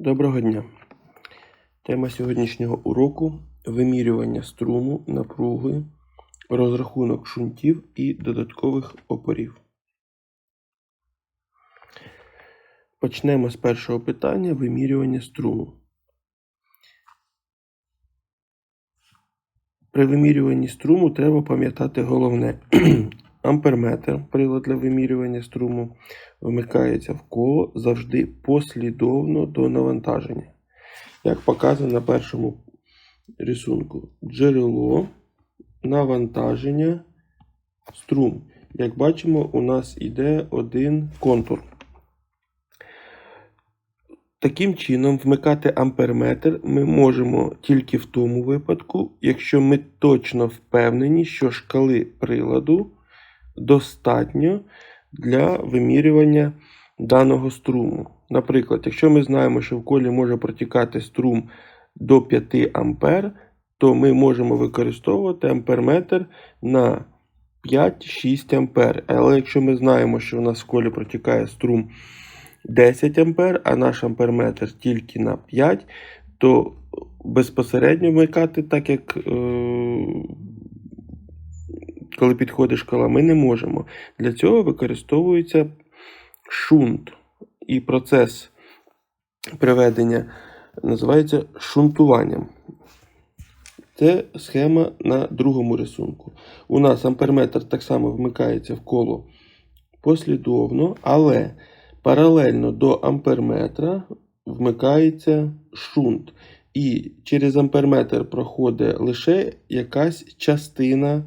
Доброго дня. Тема сьогоднішнього уроку вимірювання струму, напруги, розрахунок шунтів і додаткових опорів. Почнемо з першого питання вимірювання струму. При вимірюванні струму треба пам'ятати головне. Амперметр, прилад для вимірювання струму, вмикається в коло завжди послідовно до навантаження. Як показано на першому рисунку. Джерело, навантаження, струм. Як бачимо, у нас іде один контур. Таким чином, вмикати амперметр ми можемо тільки в тому випадку, якщо ми точно впевнені, що шкали приладу достатньо для вимірювання даного струму. Наприклад, якщо ми знаємо, що в колі може протікати струм до 5 А, то ми можемо використовувати амперметр на 5-6 А. Але якщо ми знаємо, що у нас в колі протікає струм 10 А, а наш амперметр тільки на 5, то безпосередньо вмикати, так як е, коли підходить шкала, ми не можемо. Для цього використовується шунт. І процес приведення називається шунтуванням. Це схема на другому рисунку. У нас амперметр так само вмикається в коло послідовно, але паралельно до амперметра вмикається шунт. І через амперметр проходить лише якась частина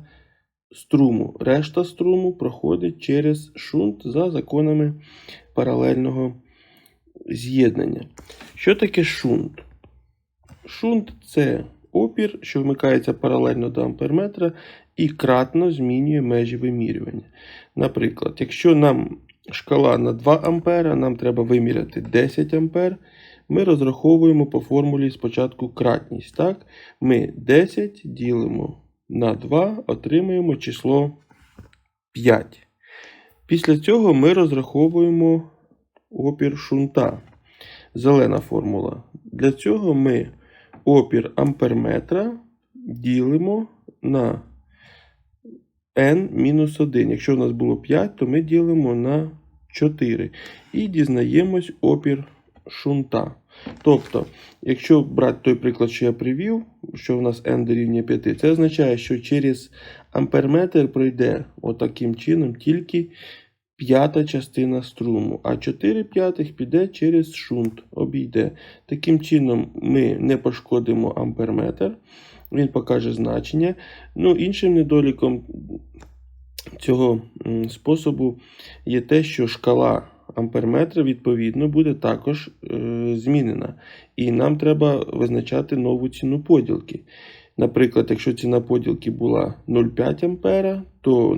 струму. Решта струму проходить через шунт за законами паралельного з'єднання. Що таке шунт? Шунт це опір, що вмикається паралельно до амперметра і кратно змінює межі вимірювання. Наприклад, якщо нам шкала на 2 А, нам треба виміряти 10 А, ми розраховуємо по формулі спочатку кратність. Так? Ми 10 ділимо на 2 отримаємо число 5. Після цього ми розраховуємо опір шунта. Зелена формула. Для цього ми опір амперметра ділимо на n-1. Якщо в нас було 5, то ми ділимо на 4. І дізнаємось опір шунта. Тобто, якщо брати той приклад, що я привів, що в нас n дорівнює 5, це означає, що через амперметр пройде отаким чином тільки п'ята частина струму, а 4 п'ятих піде через шунт, обійде. Таким чином, ми не пошкодимо амперметр, він покаже значення. Ну, Іншим недоліком цього способу є те, що шкала амперметра, відповідно, буде також е, змінена. І нам треба визначати нову ціну поділки. Наприклад, якщо ціна поділки була 0,5 А, то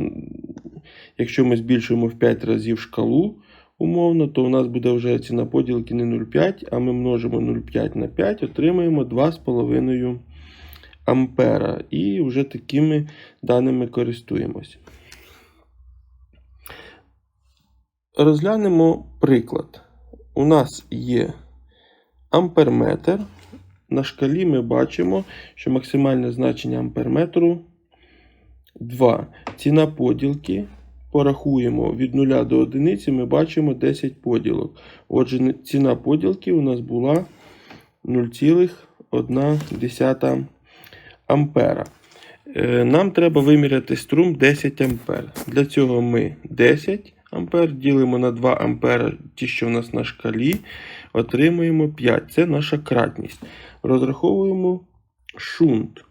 якщо ми збільшуємо в 5 разів шкалу, умовно, то у нас буде вже ціна поділки не 0,5, а ми множимо 0,5 на 5, отримаємо 2,5 ампера. І вже такими даними користуємось. Розглянемо приклад. У нас є амперметр. На шкалі ми бачимо, що максимальне значення амперметру 2. Ціна поділки. Порахуємо від 0 до 1, ми бачимо 10 поділок. Отже, ціна поділки у нас була 0,1 ампера. Е, нам треба виміряти струм 10 ампер. Для цього ми 10 ампер ділимо на 2 ампера, ті, що в нас на шкалі, отримуємо 5. Це наша кратність. Розраховуємо шунт.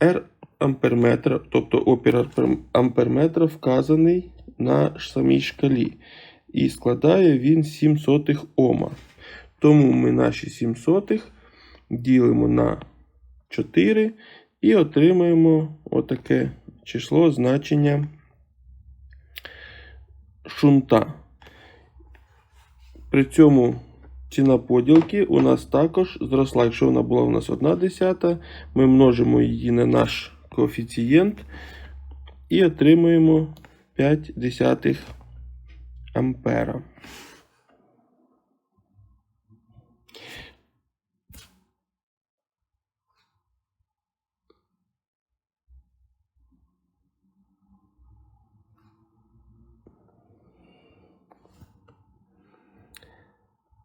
R амперметра, тобто опір амперметра вказаний на самій шкалі. І складає він 7 сотих Ома. Тому ми наші 7 сотих ділимо на 4 і отримаємо отаке число значення шунта. При цьому ціна поділки у нас також зросла. Якщо вона була у нас 1 десята, ми множимо її на наш коефіцієнт і отримуємо 5 десятих ампера.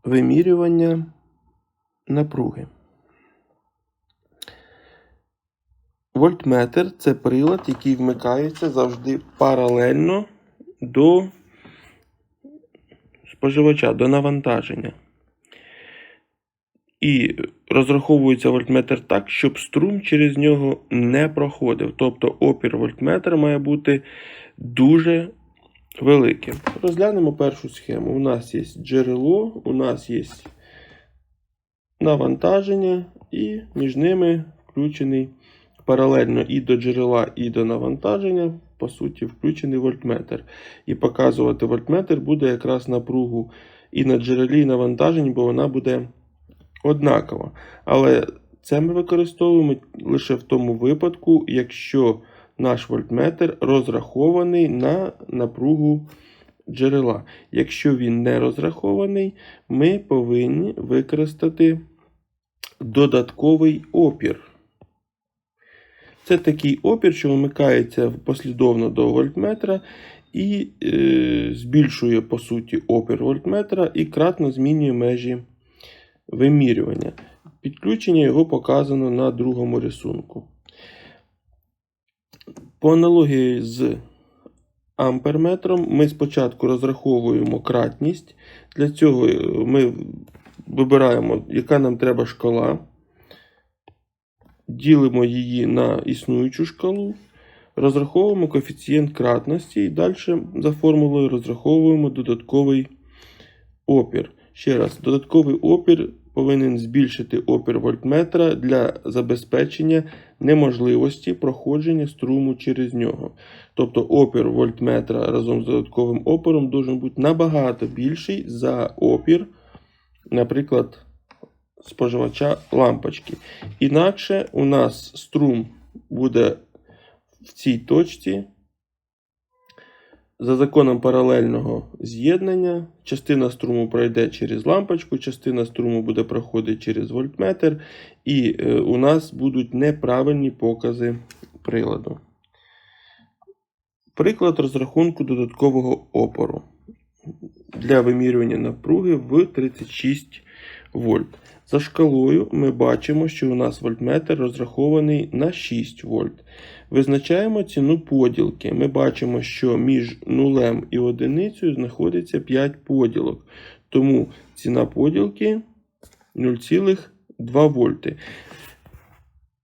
Вимірювання напруги. Вольтметр це прилад, який вмикається завжди паралельно до споживача, до навантаження. І розраховується вольтметр так, щоб струм через нього не проходив. Тобто опір вольтметра має бути дуже великим. Розглянемо першу схему. У нас є джерело, у нас є навантаження, і між ними включений паралельно і до джерела, і до навантаження, по суті, включений вольтметр. І показувати вольтметр буде якраз напругу і на джерелі, і навантаженні, бо вона буде однакова. Але це ми використовуємо лише в тому випадку, якщо наш вольтметр розрахований на напругу джерела. Якщо він не розрахований, ми повинні використати додатковий опір. Це такий опір, що вмикається послідовно до вольтметра і е, збільшує, по суті, опір вольтметра і кратно змінює межі вимірювання. Підключення його показано на другому рисунку. По аналогії з амперметром ми спочатку розраховуємо кратність. Для цього ми вибираємо, яка нам треба шкала. Ділимо її на існуючу шкалу, розраховуємо коефіцієнт кратності і далі за формулою розраховуємо додатковий опір. Ще раз, додатковий опір повинен збільшити опір вольтметра для забезпечення неможливості проходження струму через нього. Тобто опір вольтметра разом з додатковим опором должен бути набагато більший за опір, наприклад, споживача лампочки. Інакше у нас струм буде в цій точці. За законом паралельного з'єднання, частина струму пройде через лампочку, частина струму буде проходити через вольтметр, і е, у нас будуть неправильні покази приладу. Приклад розрахунку додаткового опору для вимірювання напруги в 36 вольт. За шкалою ми бачимо, що у нас вольтметр розрахований на 6 вольт. Визначаємо ціну поділки. Ми бачимо, що між нулем і одиницею знаходиться 5 поділок. Тому ціна поділки 0,2 вольти.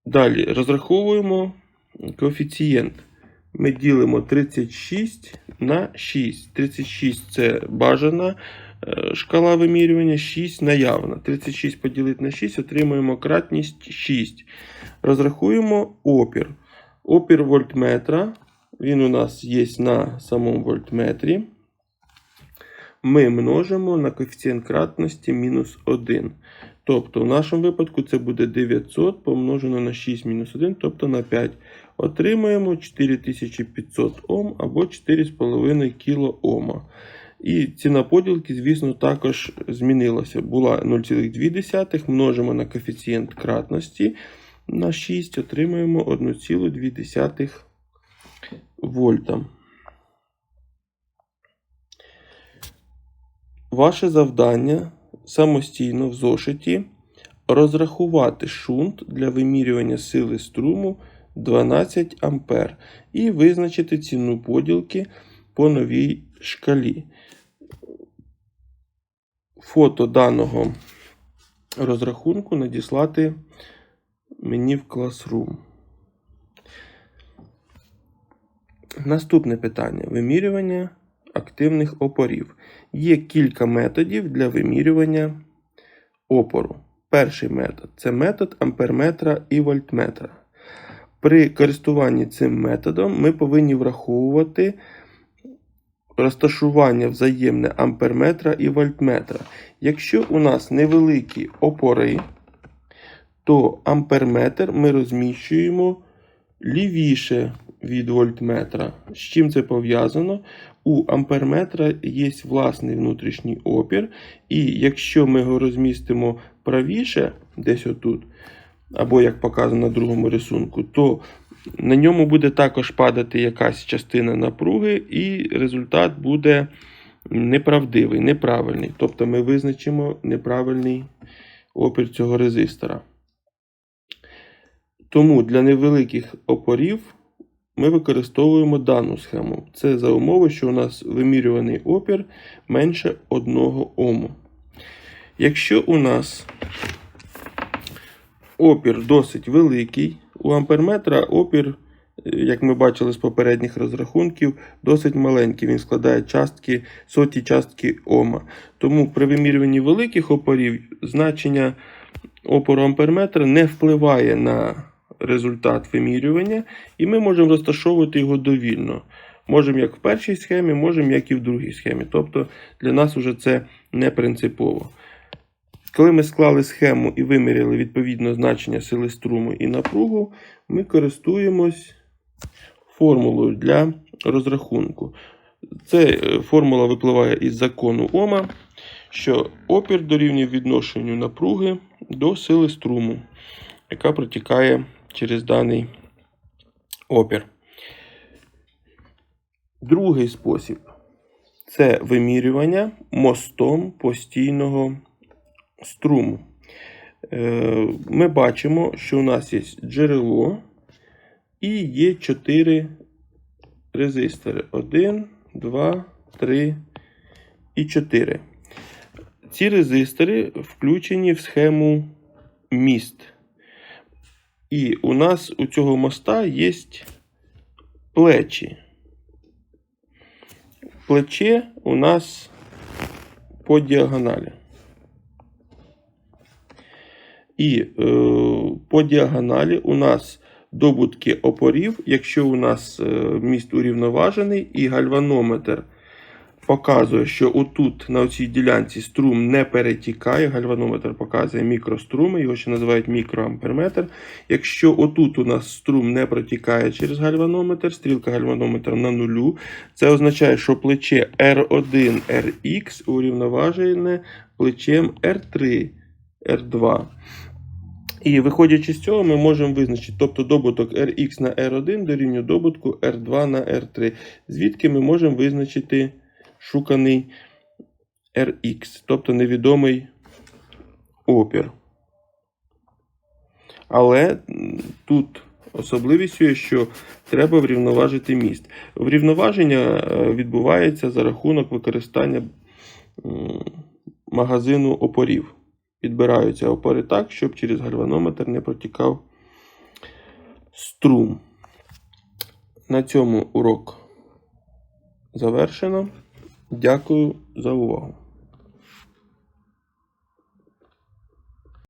Далі розраховуємо коефіцієнт. Ми ділимо 36 на 6. 36 це бажана е, шкала вимірювання, 6 наявна. 36 поділити на 6, отримуємо кратність 6. Розрахуємо опір. Опір вольтметра, він у нас є на самому вольтметрі. Ми множимо на коефіцієнт кратності мінус 1. Тобто, в нашому випадку це буде 900 помножено на 6 мінус 1, тобто на 5. Отримаємо 4500 Ом або 4,5 кОм. І ціна поділки, звісно, також змінилася. Була 0,2, множимо на коефіцієнт кратності на 6, отримаємо 1,2 вольта. Ваше завдання самостійно в зошиті розрахувати шунт для вимірювання сили струму 12 А і визначити ціну поділки по новій шкалі. Фото даного розрахунку надіслати мені в Classroom. Наступне питання: вимірювання активних опорів. Є кілька методів для вимірювання опору. Перший метод це метод амперметра і вольтметра. При користуванні цим методом ми повинні враховувати розташування взаємне амперметра і вольтметра. Якщо у нас невеликі опори, то амперметр ми розміщуємо лівіше від вольтметра. З чим це пов'язано? У амперметра є власний внутрішній опір, і якщо ми його розмістимо правіше, десь отут, або як показано на другому рисунку, то на ньому буде також падати якась частина напруги, і результат буде неправдивий, неправильний. Тобто ми визначимо неправильний опір цього резистора. Тому для невеликих опорів ми використовуємо дану схему. Це за умови, що у нас вимірюваний опір менше 1 Ому. Якщо у нас опір досить великий, у амперметра опір, як ми бачили з попередніх розрахунків, досить маленький. Він складає частки, соті частки Ома. Тому при вимірюванні великих опорів значення опору амперметра не впливає на результат вимірювання, і ми можемо розташовувати його довільно. Можемо як в першій схемі, можемо як і в другій схемі. Тобто для нас вже це не принципово. Коли ми склали схему і виміряли відповідно значення сили струму і напругу, ми користуємось формулою для розрахунку. Це е, формула випливає із закону Ома, що опір дорівнює відношенню напруги до сили струму, яка протікає через даний опір. Другий спосіб це вимірювання мостом постійного струму. Е, Ми бачимо, що у нас є джерело і є 4 резистори. 1, 2, 3 і 4. Ці резистори включені в схему міст. І у нас у цього моста є плечі. Плече у нас по діагоналі. І е, по діагоналі у нас добутки опорів, якщо у нас е, міст урівноважений, і гальванометр показує, що отут на цій ділянці струм не перетікає. Гальванометр показує мікроструми, його ще називають мікроамперметр. Якщо отут у нас струм не протікає через гальванометр, стрілка гальванометра на нулю, це означає, що плече R1 RX урівноважене плечем R3 R2. І виходячи з цього, ми можемо визначити, тобто добуток Rx на R1 дорівнює добутку R2 на R3, звідки ми можемо визначити шуканий Rx, тобто невідомий опір. Але тут особливістю є, що треба врівноважити міст. Врівноваження е, відбувається за рахунок використання магазину опорів. Підбираються опори так, щоб через гальванометр не протікав струм. На цьому урок завершено. Дякую за увагу.